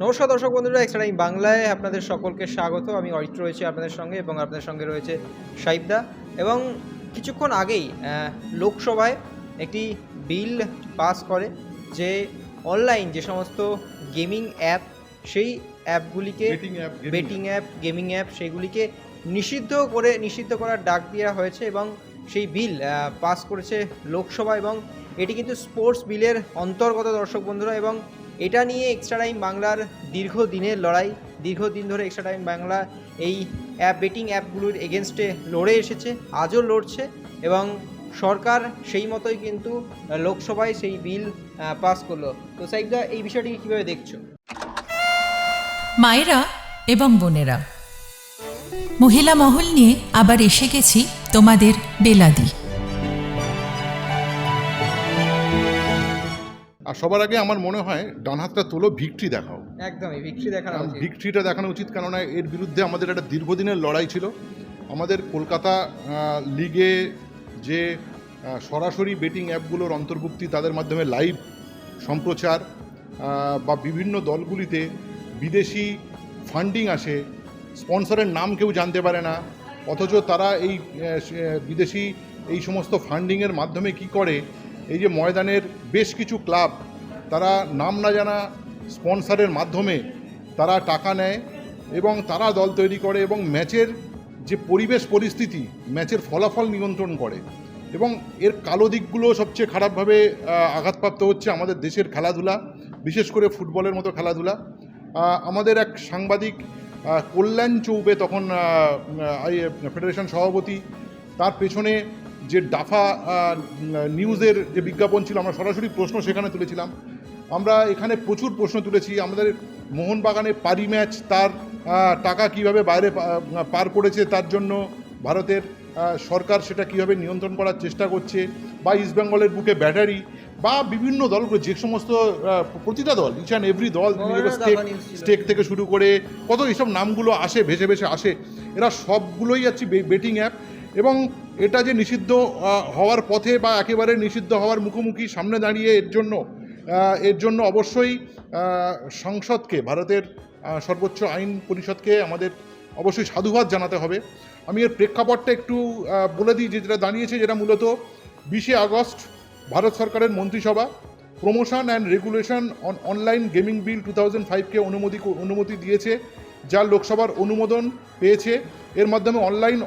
নমস্কার দর্শক বন্ধুরা এক্সট্রা টাইম বাংলায় আপনাদের সকলকে স্বাগত। আমি অরিত্র রয়েছি আপনাদের সঙ্গে এবং আপনাদের সঙ্গে রয়েছে সাইবদা এবং কিছুক্ষণ আগেই লোকসভায় একটি বিল পাস করে যে অনলাইন যে সমস্ত গেমিং অ্যাপ সেই অ্যাপগুলিকে বেটিং অ্যাপ গেমিং অ্যাপ সেগুলিকে নিষিদ্ধ করে নিষিদ্ধ করার ডাক দেওয়া হয়েছে এবং সেই বিল পাস করেছে লোকসভা এবং এটি কিন্তু স্পোর্টস বিলের অন্তর্গত দর্শক বন্ধুরা এবং এটা নিয়ে এক্সট্রা টাইম বাংলার দীর্ঘদিনের লড়াই, দীর্ঘদিন ধরে এক্সট্রা টাইম বাংলা এই অ্যাপ বেটিং অ্যাপগুলোর এগেনস্টে লড়ে এসেছে, আজও লড়ছে এবং সরকার সেই মতোই কিন্তু লোকসভায় সেই বিল পাস করল। তো সাইবদা এই বিষয়টি কীভাবে দেখছ? মায়েরা এবং বোনেরা, মহিলা মহল নিয়ে আবার এসে গেছি তোমাদের বেলাদি। আর সবার আগে আমার মনে হয় ডান হাতটা তোলো ভিক্টরি দেখাও। একদমই বিক্রি দেখানো ভিক্টরিটা দেখানো উচিত কেননা এর বিরুদ্ধে আমাদের একটা দীর্ঘদিনের লড়াই ছিল। আমাদের কলকাতা লিগে যে সরাসরি বেটিং অ্যাপগুলোর অন্তর্ভুক্তি তাদের মাধ্যমে লাইভ সম্প্রচার বা বিভিন্ন দলগুলিতে বিদেশি ফান্ডিং আসে স্পন্সরের নাম কেউ জানতে পারে না অথচ তারা এই বিদেশি এই সমস্ত ফান্ডিংয়ের মাধ্যমে কি করে? এই যে ময়দানের বেশ কিছু ক্লাব, তারা নাম না জানা স্পন্সরের মাধ্যমে তারা টাকা নেয় এবং তারা দল তৈরি করে এবং ম্যাচের যে পরিবেশ পরিস্থিতি, ম্যাচের ফলাফল নিয়ন্ত্রণ করে এবং এর কালো দিকগুলো সবচেয়ে খারাপভাবে আঘাতপ্রাপ্ত হচ্ছে আমাদের দেশের খেলাধুলা, বিশেষ করে ফুটবলের মতো খেলাধুলা। আমাদের এক সাংবাদিক কল্যাণ চৌবে তখন ফেডারেশন সভাপতি, তার পেছনে যে ডাফা নিউজের যে বিজ্ঞাপন ছিল আমরা সরাসরি প্রশ্ন সেখানে তুলেছিলাম। আমরা এখানে প্রচুর প্রশ্ন তুলেছি। আমাদের মোহনবাগানে পারি ম্যাচ তার টাকা কীভাবে বাইরে পার করেছে তার জন্য ভারতের সরকার সেটা কীভাবে নিয়ন্ত্রণ করার চেষ্টা করছে বা ইস্টবেঙ্গলের বুকে ব্যাটারি বা বিভিন্ন দলগুলো যে সমস্ত প্রতিটা দল ইচ অ্যান্ড এভরি দল স্টেক থেকে শুরু করে কত এইসব নামগুলো আসে ভেসে ভেসে আসে এরা সবগুলোই যাচ্ছে বেটিং অ্যাপ এবং এটা যে নিষিদ্ধ হওয়ার পথে বা একেবারে নিষিদ্ধ হওয়ার মুখোমুখি সামনে দাঁড়িয়ে এর জন্য এর জন্য অবশ্যই সংসদকে, ভারতের সর্বোচ্চ আইন পরিষদকে আমাদের অবশ্যই সাধুবাদ জানাতে হবে। আমি এর প্রেক্ষাপটটা একটু বলে দিই যেটা দাঁড়িয়েছে, যেটা মূলত বিশে আগস্ট ভারত সরকারের মন্ত্রিসভা, promotion and regulation on online gaming bill two thousand ফাইভকে অনুমতি অনুমতি দিয়েছে, যা লোকসভার অনুমোদন পেয়েছে। এর মাধ্যমে অনলাইন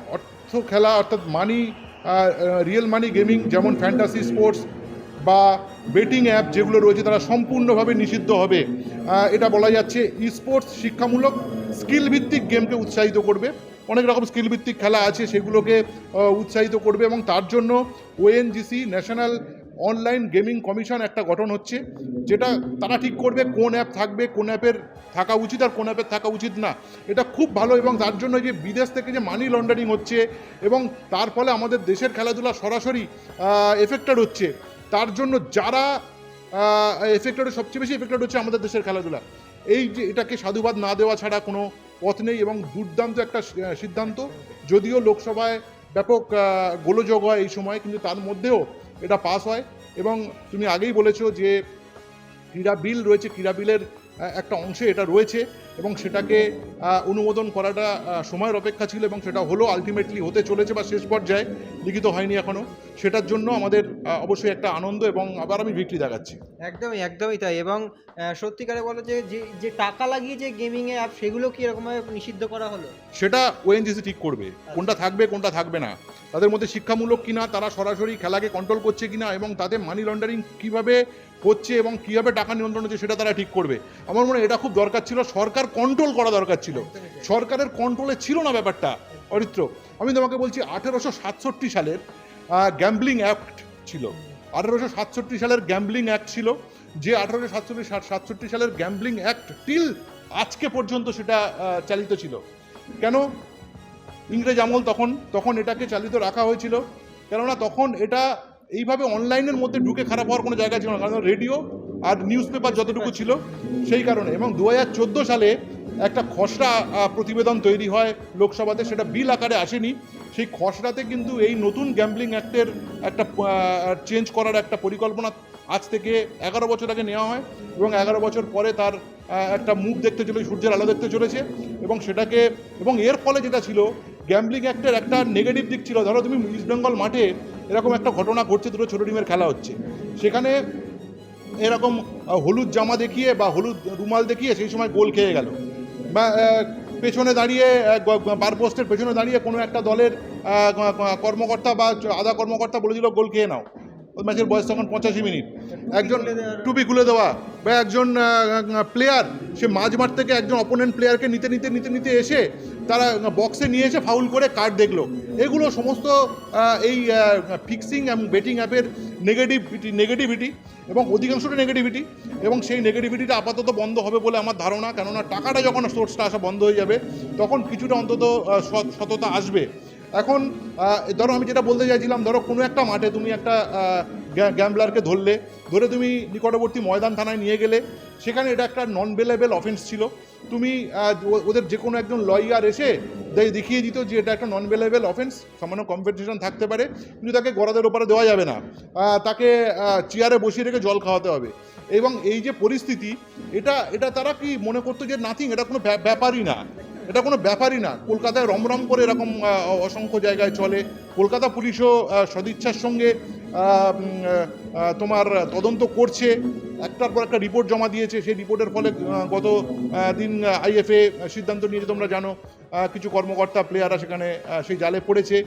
অর্থ খেলা, অর্থাৎ মানি রিয়েল মানি গেমিং যেমন ফ্যান্টাসি স্পোর্টস বা বেটিং অ্যাপ যেগুলো রয়েছে, তারা সম্পূর্ণভাবে নিষিদ্ধ হবে। এটা বলা যাচ্ছে স্পোর্টস শিক্ষামূলক স্কিল ভিত্তিক গেমকে উৎসাহিত করবে। অনেক রকম স্কিল ভিত্তিক খেলা আছে, সেগুলোকে উৎসাহিত করবে এবং তার জন্য ONGC national online gaming commission একটা গঠন হচ্ছে, যেটা তারা ঠিক করবে কোন অ্যাপ থাকবে, কোন অ্যাপের থাকা উচিত আর কোন অ্যাপের থাকা উচিত না। এটা খুব ভালো এবং তার জন্য যে বিদেশ থেকে যে মানি লন্ডারিং হচ্ছে এবং তার ফলে আমাদের দেশের খেলাধুলা সরাসরি এফেক্টেড হচ্ছে। তার জন্য যারা এফেক্টেড সবচেয়ে বেশি এফেক্টেড হচ্ছে আমাদের দেশের খেলাধুলা। এই যে এটাকে সাধুবাদ না দেওয়া ছাড়া কোনো পথ নেই এবং দুর্দান্ত একটা সিদ্ধান্ত। যদিও লোকসভায় ব্যাপক গোলযোগ হয় এই সময়, কিন্তু তার মধ্যেও এটা পাস হয়। এবং তুমি আগেই বলেছ যে ক্রীড়া বিল রয়েছে, ক্রীড়া বিলের একটা অংশে এটা রয়েছে। এবং সেটাকে অনুমোদন করাটা সময়ের অপেক্ষা ছিল এবং সেটা হলো আলটিমেটলি হতে চলেছে বা শেষ পর্যায়ে লিখিত হয়নি এখনও সেটার জন্য আমাদের অবশ্যই একটা আনন্দ এবং আবার আমি ভিক্টরি দেখাচ্ছি। একদমই একদমই তাই এবং সত্যিকারে বলো যে যে- যে টাকা লাগিয়ে যে গেমিং অ্যাপ সেগুলো কি এরকমভাবে নিষিদ্ধ করা হলো? সেটা ওএনজিসি ঠিক করবে। কোনটা থাকবে কোনটা থাকবে না। তাদের মধ্যে শিক্ষামূলক কিনা তারা সরাসরি খেলাকে কন্ট্রোল করছে কিনা এবং তাদের মানি লন্ডারিং কীভাবে হচ্ছে এবং কীভাবে টাকা নিয়ন্ত্রণ হচ্ছে সেটা তারা ঠিক করবে। আমার মনে এটা খুব দরকার ছিল, সরকার কন্ট্রোল করা দরকার ছিল। সরকারের কন্ট্রোলে ছিল না ব্যাপারটা, অরিত্র। আমি তোমাকে বলছি, আঠেরোশো সাতষট্টি সালের গ্যাম্বলিং অ্যাক্ট ছিল। আঠেরোশো সাতষট্টি সালের গ্যাম্বলিং অ্যাক্ট ছিল। যে আঠেরোশো সাতষট্টি সাতষট্টি সালের গ্যাম্বলিং অ্যাক্ট টিল আজকে পর্যন্ত সেটা চালিত ছিল। কেন? ইংরেজ আমল তখন তখন এটাকে চালিত রাখা হয়েছিল। কেননা তখন এটা এইভাবে অনলাইনের মধ্যে ঢুকে খারাপ হওয়ার কোনো জায়গা ছিল না, কারণ রেডিও আর নিউজ পেপার যতটুকু ছিল সেই কারণে। এবং দু চোদ্দ সালে একটা খসড়া প্রতিবেদন তৈরি হয় লোকসভাতে, সেটা বিল আকারে আসেনি। সেই খসড়াতে কিন্তু এই নতুন গ্যাম্বলিং অ্যাক্টের একটা চেঞ্জ করার একটা পরিকল্পনা আজ থেকে এগারো বছর আগে নেওয়া হয় এবং এগারো বছর পরে তার একটা মুখ দেখতে চলে সূর্যের আলো দেখতে চলেছে এবং সেটাকে, এবং এর ফলে যেটা ছিল গ্যাম্বলিং অ্যাক্টের একটা নেগেটিভ দিক ছিল। ধরো তুমি ইস্টবেঙ্গল মাঠে এরকম একটা ঘটনা ঘটছে, দুটো ছোটো ডিমের খেলা হচ্ছে। সেখানে এরকম হলুদ জামা দেখিয়ে বা হলুদ রুমাল দেখিয়ে সেই সময় গোল খেয়ে গেল। বা পেছনে দাঁড়িয়ে বারপোস্টের পেছনে দাঁড়িয়ে কোনো একটা দলের কর্মকর্তা বা আধা কর্মকর্তা বলে দিল গোল খেয়ে নাও। ম্যাচের বয়স তখন পঁচাশি মিনিট। একজন টুপি খুলে দেওয়া বা একজন প্লেয়ার সে মাঝ মাঠ থেকে একজন অপোনেন্ট প্লেয়ারকে নিতে নিতে নিতে নিতে এসে তারা বক্সে নিয়ে এসে ফাউল করে কার্ড দেখল। এগুলো সমস্ত এই ফিক্সিং এবং বেটিং অ্যাপের নেগেটিভিটি নেগেটিভিটি এবং অধিকাংশটা নেগেটিভিটি এবং সেই নেগেটিভিটিটা আপাতত বন্ধ হবে বলে আমার ধারণা। কেননা টাকাটা যখন সোর্সটা আসা বন্ধ হয়ে যাবে, তখন কিছুটা অন্তত সততা আসবে। এখন ধরো আমি যেটা বলতে চাইছিলাম, ধরো কোনো একটা মাঠে তুমি একটা গ্যাম্বলারকে ধরলে, ধরে তুমি নিকটবর্তী ময়দান থানায় নিয়ে গেলে, সেখানে এটা একটা নন বেলেবেল অফেন্স ছিল। তুমি ওদের যে কোনো একজন লয়ার এসে দেখিয়ে দিত যে এটা একটা নন বেলেবেল অফেন্স সামান্য কম্পিটিশন থাকতে পারে, কিন্তু তাকে গড়াদের ওপরে দেওয়া যাবে না। তাকে চেয়ারে বসিয়ে রেখে জল খাওয়াতে হবে। এবং এই যে পরিস্থিতি, এটা এটা তারা কি মনে করতো যে নাথিং, এটা কোনো ব্যাপারই না। এটা কোনো ব্যাপারই না। কলকাতায় রমরম করে এরকম অসংখ্য জায়গায় চলে। কলকাতা পুলিশও সদিচ্ছার সঙ্গে তোমার তদন্ত করছে। একটার পর একটা রিপোর্ট জমা দিয়েছে। সেই রিপোর্টের ফলে গত দিন আইএফএ সিদ্ধান্ত নিয়েছে তোমরা জানো কিছু কর্মকর্তা প্লেয়াররা সেখানে সেই জালে পড়েছে।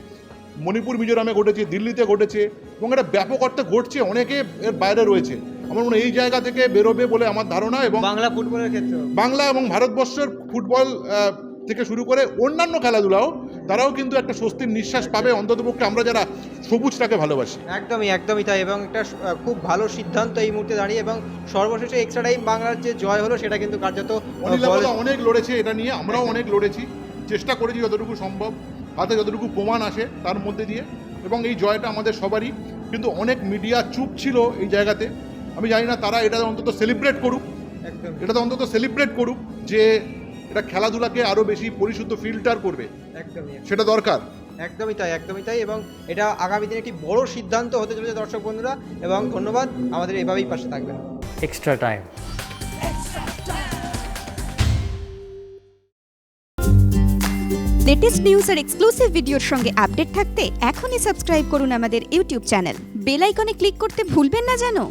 মণিপুর মিজোরামে ঘটেছে দিল্লিতে ঘটেছে এবং এটা ব্যাপক অর্থে ঘটছে। অনেকে এর বাইরে রয়েছে। আমার মনে হয় এই জায়গা থেকে বেরোবে বলে আমার ধারণা এবং বাংলা ফুটবলের ক্ষেত্রে বাংলা এবং ভারতবর্ষের ফুটবল থেকে শুরু করে অন্যান্য খেলাধুলাও তারাও কিন্তু একটা স্বস্তির নিঃশ্বাস পাবে। অন্ততপক্ষে আমরা যারা সবুজটাকে ভালোবাসি। একদমই একদমই তাই এবং একটা খুব ভালো সিদ্ধান্ত এই মুহূর্তে দাঁড়িয়ে এবং সর্বশেষে এক্সট্রা টাইম বাংলার যে জয় হলো সেটা কিন্তু কার্যত অনেক লড়েছে এটা নিয়ে আমরাও অনেক লড়েছি। চেষ্টা করেছি যতটুকু সম্ভব হাতে যতটুকু প্রমাণ আসে তার মধ্যে দিয়ে। এবং এই জয়টা আমাদের সবারই কিন্তু অনেক মিডিয়া চুপ ছিল এই জায়গাতে। আমি জানি না তারা এটা অন্তত সেলিব্রেট করুক। একদম এটা তো অন্তত সেলিব্রেট করুক যে এটা খেলাধুলাকে আরও বেশি পরিশুদ্ধ ফিল্টার করবে। একদমই সেটা দরকার। একদমই তাই একদমই তাই এবং এটা আগামী দিনে একটি বড় সিদ্ধান্ত হতে চলেছে দর্শক বন্ধুরা এবং ধন্যবাদ আমাদের এভাবেই পাশে থাকবেন। এক্সট্রা টাইম লেটেস্ট নিউজ আর এক্সক্লুসিভ ভিডিওর সঙ্গে আপডেট থাকতে এখনই সাবস্ক্রাইব করুন আমাদের ইউটিউব চ্যানেল বেল আইকনে ক্লিক করতে ভুলবেন না জানো?